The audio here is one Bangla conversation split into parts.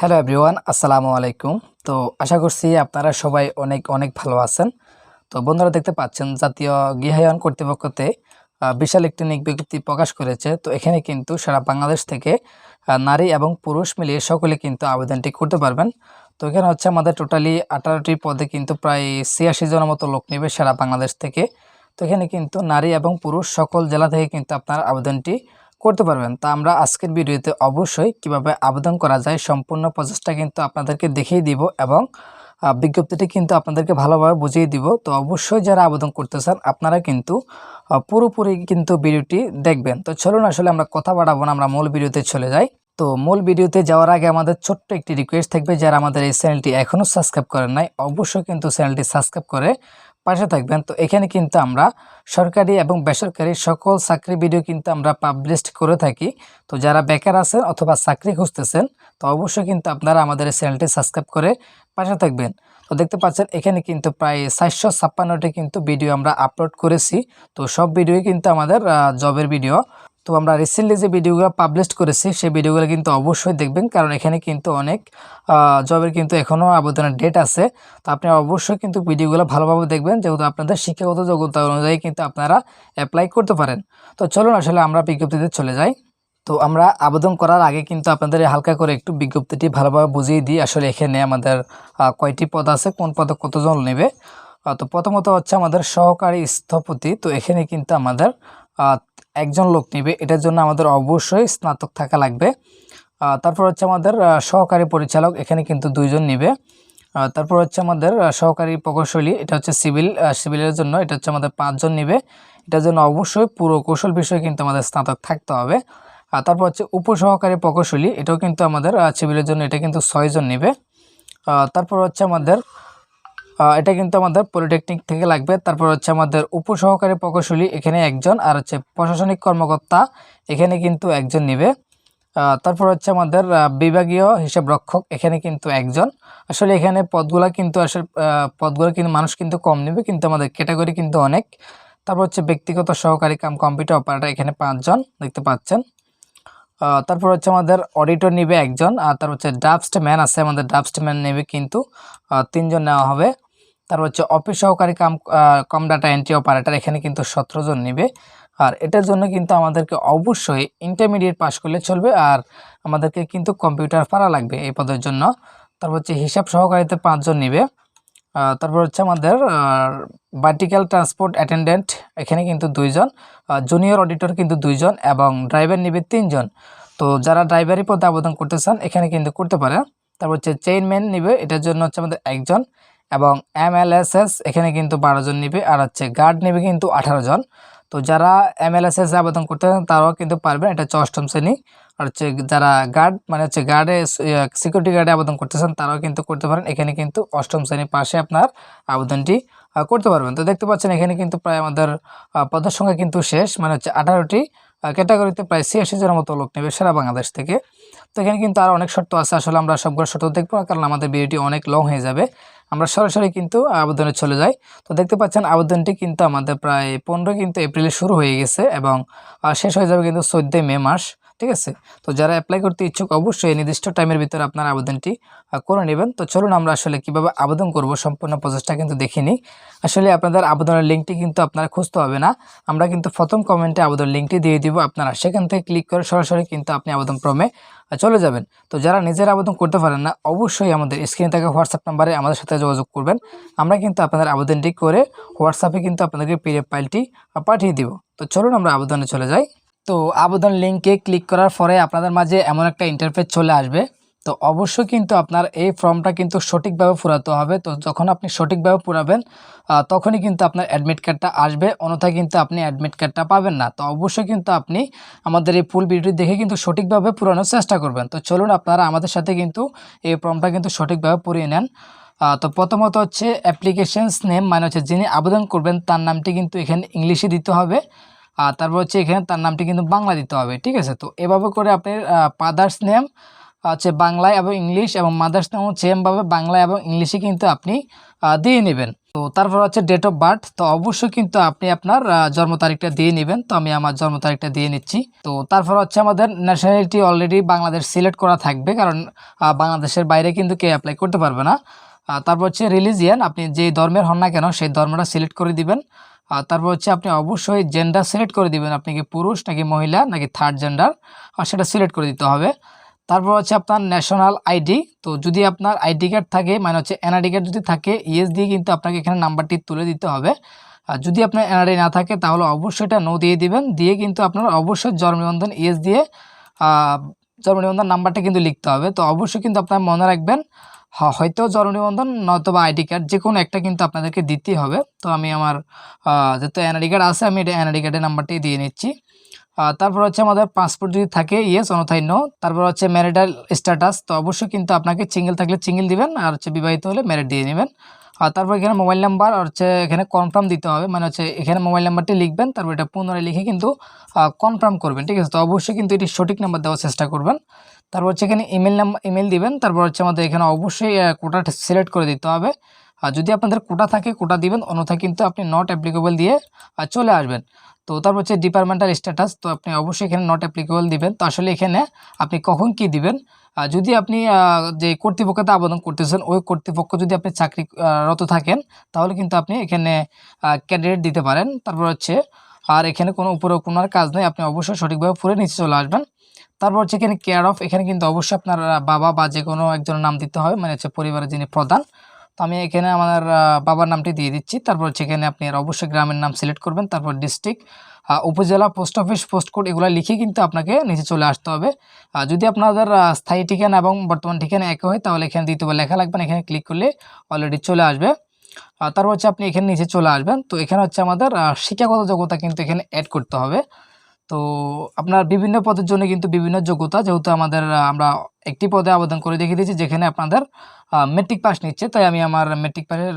হ্যালো এভরিওয়ান, আসসালামু আলাইকুম। তো আশা করছি আপনারা সবাই অনেক অনেক ভালো আছেন। তো বন্ধুরা দেখতে পাচ্ছেন, জাতীয় গৃহায়ন কর্তৃপক্ষতে বিশাল একটি নিক বিজ্ঞপ্তি প্রকাশ করেছে। তো এখানে কিন্তু সারা বাংলাদেশ থেকে নারী এবং পুরুষ মিলিয়ে সকলে কিন্তু আবেদনটি করতে পারবেন। তো এখানে হচ্ছে আমাদের টোটালি আঠারোটি পদে কিন্তু প্রায় ছিয়াশি জনের মতো লোক নেবে সারা বাংলাদেশ থেকে। তো এখানে কিন্তু নারী এবং পুরুষ সকল জেলা থেকে কিন্তু আপনার আবেদনটি করতে পারবেন। তা আমরা আজকের ভিডিওতে অবশ্যই কীভাবে আবেদন করা যায় সম্পূর্ণ প্রচেষ্টা কিন্তু আপনাদেরকে দেখিয়ে দিব এবং বিজ্ঞপ্তিটি কিন্তু আপনাদেরকে ভালোভাবে বুঝিয়ে দিব। তো অবশ্যই যারা আবেদন করতে চান, আপনারা কিন্তু পুরোপুরি কিন্তু ভিডিওটি দেখবেন। তো চলুন আসলে আমরা কথা বাড়াবো না, আমরা মূল ভিডিওতে চলে যাই। তো মূল ভিডিওতে যাওয়ার আগে আমাদের ছোট্ট একটি রিকোয়েস্ট থাকবে, যারা আমাদের এই চ্যানেলটি এখনও সাবস্ক্রাইব করেন নাই, অবশ্যই কিন্তু চ্যানেলটি সাবস্ক্রাইব করে পাশে থাকবেন। তো এখানে কিন্তু আমরা সরকারি এবং বেসরকারি সকল চাকরি ভিডিও কিন্তু আমরা পাবলিশ করে থাকি। তো যারা বেকার আছেন অথবা চাকরি খুঁজতেছেন, তো অবশ্যই কিন্তু আপনারা আমাদের এই চ্যানেলটি সাবস্ক্রাইব করে পাশে থাকবেন। তো দেখতে পাচ্ছেন, এখানে কিন্তু প্রায় চারশো ছাপ্পান্নটি কিন্তু ভিডিও আমরা আপলোড করেছি। তো সব ভিডিওই কিন্তু আমাদের জবের ভিডিও তো আমরা রিসেন্টলি যে ভিডিওগুলো পাবলিশ করেছি, সেই ভিডিওগুলো কিন্তু অবশ্যই দেখবেন। কারণ এখানে কিন্তু অনেক জবের কিন্তু এখনও আবেদনের ডেট আছে। তো আপনি অবশ্যই কিন্তু ভিডিওগুলো ভালোভাবে দেখবেন। যেহেতু আপনাদের শিক্ষাগত যোগ্যতা অনুযায়ী কিন্তু আপনারা অ্যাপ্লাই করতে পারেন। তো চলুন আসলে আমরা বিজ্ঞপ্তিতে চলে যাই। তো আমরা আবেদন করার আগে কিন্তু আপনাদের হালকা করে একটু বিজ্ঞপ্তিটি ভালোভাবে বুঝিয়ে দিই। আসলে এখানে আমাদের কয়টি পদ আছে, কোন পদে কতজন নেবে? তো প্রথমত হচ্ছে আমাদের সহকারী স্থপতি। তো এখানে কিন্তু আমাদের একজন লোক নেবে, এটার জন্য আমাদের অবশ্যই স্নাতক থাকা লাগবে। তারপর হচ্ছে আমাদের সহকারী পরিচালক এখানে কিন্তু দুইজন নেবে। তারপর হচ্ছে আমাদের সহকারী প্রকৌশলী, এটা হচ্ছে সিভিল সিভিলের জন্য, এটা হচ্ছে আমাদের পাঁচজন নেবে। এটার জন্য অবশ্যই পুরো কৌশল বিষয়ে কিন্তু আমাদের স্নাতক থাকতে হবে। আর তারপর হচ্ছে উপসহকারী প্রকৌশলী, এটাও কিন্তু আমাদের সিভিলের জন্য, এটা কিন্তু ছয়জন নেবে। তারপর হচ্ছে আমাদের এটা কিন্তু আমাদের পলিটেকনিক থেকে লাগবে। তারপর হচ্ছে আমাদের উপসহকারী প্রকৌশলী এখানে একজন, আর হচ্ছে প্রশাসনিক কর্মকর্তা এখানে কিন্তু একজন নেবে। তারপর হচ্ছে আমাদের বিভাগীয় হিসাব রক্ষক এখানে কিন্তু একজন। আসলে এখানে পদগুলা কিন্তু আসলে পদগুলো কিন্তু মানুষ কিন্তু কম নেবে, কিন্তু আমাদের ক্যাটাগরি কিন্তু অনেক। তারপর হচ্ছে ব্যক্তিগত সহকারী কাম কম্পিউটার অপারেটর এখানে পাঁচজন, দেখতে পাচ্ছেন। তারপর হচ্ছে আমাদের অডিটর নেবে একজন, আর তারপর হচ্ছে ড্রাফটম্যান আছে, আমাদের ড্রাফটম্যান নেবে কিন্তু তিনজন নেওয়া হবে। তারপর হচ্ছে অফিস সহকারী কাম কম ডাটা এন্ট্রি অপারেটর এখানে কিন্তু সতেরো জন নেবে। আর এটার জন্য কিন্তু আমাদেরকে অবশ্যই ইন্টারমিডিয়েট পাস করলে চলবে আর আমাদেরকে কিন্তু কম্পিউটার পারা লাগবে এই পদের জন্য। তারপর হচ্ছে হিসাব সহকারীতে পাঁচজন নেবে। তারপর হচ্ছে আমাদের ভার্টিক্যাল ট্রান্সপোর্ট অ্যাটেন্ডেন্ট এখানে কিন্তু দুইজন জুনিয়র অডিটর কিন্তু দুইজন এবং ড্রাইভার নেবে তিনজন। তো যারা ড্রাইভারি পদে আবেদন করতে চান, এখানে কিন্তু করতে পারে। তারপর হচ্ছে চেইনম্যান নিবে, এটার জন্য হচ্ছে আমাদের একজন। এবং এমএলএসএস এখানে কিন্তু বারো জন নিবে, আর হচ্ছে গার্ড নেবে কিন্তু আঠারো জন। তো যারা এমএলএসএস আবেদন করতে চান, তারাও কিন্তু পারবেন, এটা হচ্ছে অষ্টম শ্রেণি। আর হচ্ছে যারা গার্ড মানে হচ্ছে গার্ডে সিকিউরিটি গার্ডে আবেদন করতেছেন তারাও কিন্তু করতে পারেন। এখানে কিন্তু অষ্টম শ্রেণি পাশে আপনার আবেদনটি করতে পারবেন। তো দেখতে পাচ্ছেন, এখানে কিন্তু প্রায় আমাদের পদের সংখ্যা কিন্তু শেষ মানে হচ্ছে আঠারোটি ক্যাটাগরিতে প্রায় ছিয়াশি জনের মতো লোক নেবে সারা বাংলাদেশ থেকে। তো এখানে কিন্তু আরও অনেক শর্ত আছে, আসলে আমরা সবগুলো শর্ত দেখব কারণ আমাদের ভিডিওটি অনেক লং হয়ে যাবে। আমরা সরাসরি কিন্তু আবেদনে চলে যাই। তো দেখতে পাচ্ছেন আবেদনটি কিন্তু আমাদের প্রায় পনেরো কিন্তু এপ্রিলে শুরু হয়ে গেছে এবং শেষ হয়ে যাবে কিন্তু চোদ্দোই মে মাস। ঠিক আছে? তো যারা অ্যাপ্লাই করতে ইচ্ছুক, অবশ্যই নির্দিষ্ট টাইমের ভিতরে আপনার আবেদনটি করে নেবেন। তো চলুন আমরা আসলে কীভাবে আবেদন করব, সম্পূর্ণ প্রসেসটা কিন্তু দেখিনি আসলে আপনাদের আবেদনের লিঙ্কটি কিন্তু আপনারা খুঁজতে হবে না। আমরা কিন্তু প্রথম কমেন্টে আবেদন লিঙ্কটি দিয়ে দিব আপনারা। সেখান থেকে ক্লিক করে সরাসরি কিন্তু আপনি আবেদন ক্রমে চলে যাবেন। তো যারা নিজের আবেদন করতে পারেন না, অবশ্যই আমাদের স্ক্রিনে থাকা হোয়াটসঅ্যাপ নাম্বারে আমাদের সাথে যোগাযোগ করবেন। আমরা কিন্তু আপনাদের আবেদনটি করে হোয়াটসঅ্যাপে কিন্তু আপনাদেরকে পিডিএফ ফাইলটি পাঠিয়ে দিব। তো চলুন আমরা আবেদনে চলে যাই। তো আবেদন লিঙ্কে ক্লিক করার পরে আপনাদের মাঝে এমন একটা ইন্টারফেস চলে আসবে। তো অবশ্যই কিন্তু আপনার এই ফর্মটা কিন্তু সঠিকভাবে পুরাতে হবে। তো যখন আপনি সঠিকভাবে পুরাবেন তখনই কিন্তু আপনার অ্যাডমিট কার্ডটা আসবে। অন্যথায় কিন্তু আপনি অ্যাডমিট কার্ডটা পাবেন না। তো অবশ্যই কিন্তু আপনি আমাদের এই ফুল ভিডিওটি দেখে কিন্তু সঠিকভাবে পুরানোর চেষ্টা করবেন। তো চলুন আপনারা আমাদের সাথে কিন্তু এই ফর্মটা কিন্তু সঠিকভাবে পুরিয়ে নেন। তো প্রথমত হচ্ছে অ্যাপ্লিকেশনস নেম মানে হচ্ছে যিনি আবেদন করবেন, তার নামটি কিন্তু এখানে ইংলিশে দিতে হবে। আর তারপর হচ্ছে এখানে তার নামটি কিন্তু বাংলা দিতে হবে, ঠিক আছে? তো এভাবে করে আপনি ফাদার্স নেম হচ্ছে বাংলায় এবং ইংলিশ এবং মাদার্স নেম সেমভাবে বাংলা এবং ইংলিশে কিন্তু আপনি দিয়ে নেবেন। তো তারপর হচ্ছে ডেট অফ বার্থ তো অবশ্যই কিন্তু আপনি আপনার জন্ম তারিখটা দিয়ে নেবেন। তো আমি আমার জন্ম তারিখটা দিয়ে নিচ্ছি। তো তারপর হচ্ছে আমাদের ন্যাশনালিটি অলরেডি বাংলাদেশ সিলেক্ট করা থাকবে, কারণ বাংলাদেশের বাইরে কিন্তু কেউ অ্যাপ্লাই করতে পারবে না। তারপর হচ্ছে রিলিজিয়ান আপনি যে ধর্মের হন না কেন, সেই ধর্মটা সিলেক্ট করে দিবেন। আর তারপর হচ্ছে আপনি অবশ্যই জেন্ডার সিলেক্ট করে দিবেন। আপনি কি পুরুষ নাকি মহিলা নাকি থার্ড জেন্ডার আর সেটা সিলেক্ট করে দিতে হবে। তারপর হচ্ছে আপনার ন্যাশনাল আইডি তো যদি আপনার আইডি কার্ড থাকে মানে হচ্ছে এনআইডি কার্ড যদি থাকে ইএস দিয়ে কিন্তু আপনাকে এখানে নাম্বারটি তুলে দিতে হবে। আর যদি আপনার এনআরআই না থাকে তাহলে অবশ্যই এটা নো দিয়ে দিবেন। দিয়ে কিন্তু আপনার অবশ্যই জন্ম নিবন্ধন ইএস দিয়ে আহ, জন্ম নিবন্ধন নাম্বারটা কিন্তু লিখতে হবে। তো অবশ্যই কিন্তু আপনার মনে রাখবেন হয়তো জন্ম বন্ধন নয়তো বা আইডি কার্ড যে কোনো একটা কিন্তু আপনাদেরকে দিতেই হবে। তো আমি আমার যেহেতু এনআইডি কার্ড আছে, আমি এটা এনআইডি কার্ডের নাম্বারটি দিয়ে নিচ্ছি। তারপর হচ্ছে আমাদের পাসপোর্ট যদি থাকে, ইয়েস অনথায় নো। তারপর হচ্ছে ম্যারিটাল স্ট্যাটাস, তো অবশ্যই কিন্তু আপনাকে চিঙ্গেল থাকলে চিঙ্গেল দিবেন, আর হচ্ছে বিবাহিত হলে ম্যারিড দিয়ে নেবেন। আর তারপর এখানে মোবাইল নাম্বার হচ্ছে এখানে কনফার্ম দিতে হবে। মানে হচ্ছে এখানে মোবাইল নাম্বারটি লিখবেন, তারপর এটা পুনরায় লিখে কিন্তু কনফার্ম করবেন, ঠিক আছে? তো অবশ্যই কিন্তু এটি সঠিক নাম্বার দেওয়ার চেষ্টা করবেন। তারপর হচ্ছে এখানে ইমেল নাম্বার ইমেল দিবেন, তারপর হচ্ছে আমাদের এখানে অবশ্যই কোটা সিলেক্ট করে দিতে হবে। আর যদি আপনাদের কোটা থাকে কোটা দিবেন, অন্যথায় কিন্তু আপনি নট অ্যাপ্লিকেবল দিয়ে চলে আসবেন। তো তারপর হচ্ছে ডিপার্টমেন্টাল স্ট্যাটাস তো আপনি অবশ্যই এখানে নট অ্যাপ্লিকেবল দিবেন। তো আসলে এখানে আপনি কখন কি দিবেন? যদি আপনি যে কর্তৃপক্ষতে আবেদন করতেছেন, ওই কর্তৃপক্ষ যদি আপনি চাকরিরত থাকেন, তাহলে কিন্তু আপনি এখানে ক্যান্ডিডেট দিতে পারেন। তারপর হচ্ছে, আর এখানে কোনো উপরে কোনো আর কাজ নেই, আপনি অবশ্যই সঠিকভাবে পড়ে নিচে চলে আসবেন। তারপর হচ্ছে এখানে কেয়ার অফ এখানে কিন্তু অবশ্যই আপনার বাবা বা যে কোনো একজনের নাম দিতে হবে মানে হচ্ছে পরিবারের যিনি প্রধান তো আমি এখানে আমার বাবার নামটি দিয়ে দিচ্ছি। তারপর এখানে আপনি অবশ্যই গ্রামের নাম সিলেক্ট করবেন, তারপর ডিস্ট্রিক্ট উপজেলা পোস্ট অফিস পোস্ট কোড এগুলো লিখে কিন্তু আপনাকে নিচে চলে আসতে হবে। যদি আপনাদের স্থায়ী ঠিকানা এবং বর্তমান ঠিকানা একই হয়, তাহলে এখানে দ্বিতীয়বার লেখা লাগবেন এখানে ক্লিক করলে অলরেডি চলে আসবে। তারপর হচ্ছে আপনি এখানে নিচে চলে আসবেন। তো এখানে হচ্ছে আমাদের শিক্ষাগত যোগ্যতা কিন্তু এখানে অ্যাড করতে হবে। তো আপনার বিভিন্ন পদের জন্য কিন্তু বিভিন্ন যোগ্যতা, যেহেতু আমাদের আমরা একটি পদে আবেদন করে দেখিয়ে দিয়েছি, যেখানে আপনাদের মেট্রিক পাস নিচ্ছে, তাই আমি আমার মেট্রিক পাসের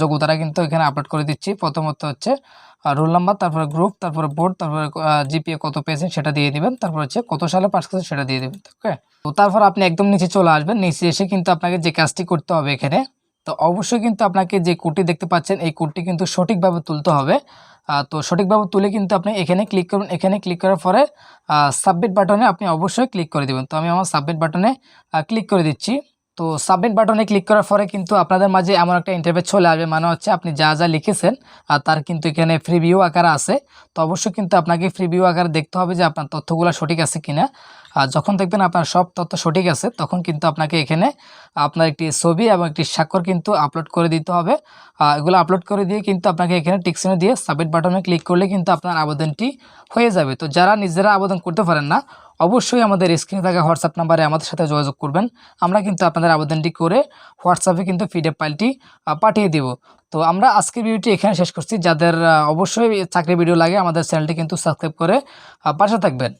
যোগ্যতাটা কিন্তু এখানে আপলোড করে দিচ্ছি। প্রথমত হচ্ছে রোল নাম্বার তারপরে গ্রুপ তারপরে বোর্ড তারপরে জিপিএ কত পেয়েছেন সেটা দিয়ে দিবেন, তারপর হচ্ছে কত সালে পাস করছেন সেটা দিয়ে দেবেন ওকে তো তারপর আপনি একদম নিচে চলে আসবেন, নিচে এসে কিন্তু আপনাকে যে কাজটি করতে হবে এখানে তো অবশ্যই কিন্তু আপনাকে যে কোডটি দেখতে পাচ্ছেন, এই কোডটি কিন্তু সঠিকভাবে তুলতে হবে। তো সঠিকভাবে তুলে কিন্তু আপনি এখানে ক্লিক করবেন এখানে ক্লিক করার পরে সাবমিট বাটনে আপনি অবশ্যই ক্লিক করে দেবেন। তো আমি আমার সাবমিট বাটনে ক্লিক করে দিচ্ছি। তো সাবমিট বাটনে ক্লিক করার পরে কিন্তু আপনাদের মাঝে এমন একটা ইন্টারভিউ চলে আসবে। মানে হচ্ছে আপনি যা যা লিখেছেন, আর তার কিন্তু এখানে ফ্রি ভিউ আকারে আছে। তো অবশ্যই কিন্তু আপনাকে ফ্রি ভিউ আকারে দেখতে হবে যে আপনার তথ্যগুলো সঠিক আছে কিনা। আর যখন দেখবেন আপনার সব তথ্য সঠিক আছে, তখন কিন্তু আপনাকে এখানে আপনার একটি ছবি এবং একটি স্বাক্ষর কিন্তু আপলোড করে দিতে হবে। এগুলো আপলোড করে দিয়ে কিন্তু আপনাকে এখানে টিকসিনে দিয়ে সাবমিট বাটনে ক্লিক করলে কিন্তু আপনার আবেদনটি হয়ে যাবে। তো যারা নিজেরা আবেদন করতে পারেন না অবশ্যই আমাদের স্ক্রিনে থাকা হোয়াটসঅ্যাপ নাম্বারে আমাদের সাথে যোগাযোগ করবেন। আমরা কিন্তু আপনাদের আবেদনটি করে হোয়াটসঅ্যাপে কিন্তু পিডিএফ ফাইলটি পাঠিয়ে দেব। তো আমরা আজকের ভিডিওটি এখানে শেষ করছি। যাদের অবশ্যই চাকরি ভিডিও লাগে আমাদের চ্যানেলটি কিন্তু সাবস্ক্রাইব করে পাশে থাকবেন।